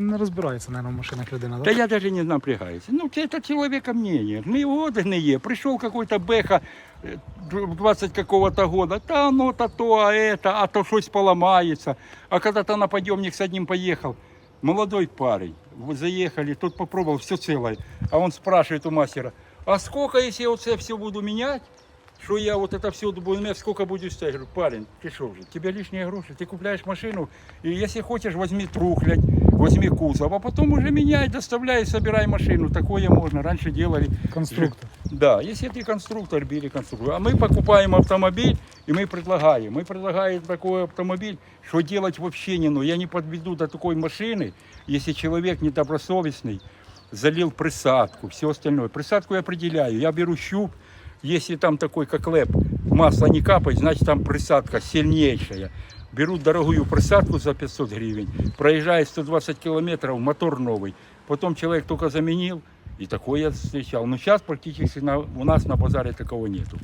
не розбирається, мабуть, в машинах людина, Да так? я даже не напрягаюсь. Ну, это человека мнение. Мы его не Пришел какой-то бэха э, 20 какого-то года. Да оно то то, а это, а то что-то поломается. А когда-то на подъемник с одним поехал. Молодой парень. Заехали, тут попробовал, все целое. А он спрашивает у мастера, а сколько, если я вот все буду менять, что я вот это все буду менять, сколько будет стоять? Я говорю, парень, ты что же, тебе лишние гроши, ты купляешь машину, и если хочешь, возьми трухлядь, возьми кузов, а потом уже меняй, доставляй, собирай машину. Такое можно, раньше делали. Конструктор. Да, если ты конструктор, бери конструктор. А мы покупаем автомобиль, и мы предлагаем. Мы предлагаем такой автомобиль, что делать вообще не нужно. Я не подведу до такой машины, если человек недобросовестный, залил присадку, все остальное. Присадку я определяю. Я беру щуп, если там такой, как лэп, масло не капает, значит там присадка сильнейшая. Беру дорогую присадку за 500 гривен, проезжает 120 километров, мотор новый. Потом человек только заменил, и такое я встречал. Но сейчас практически на- у нас на базаре такого нету.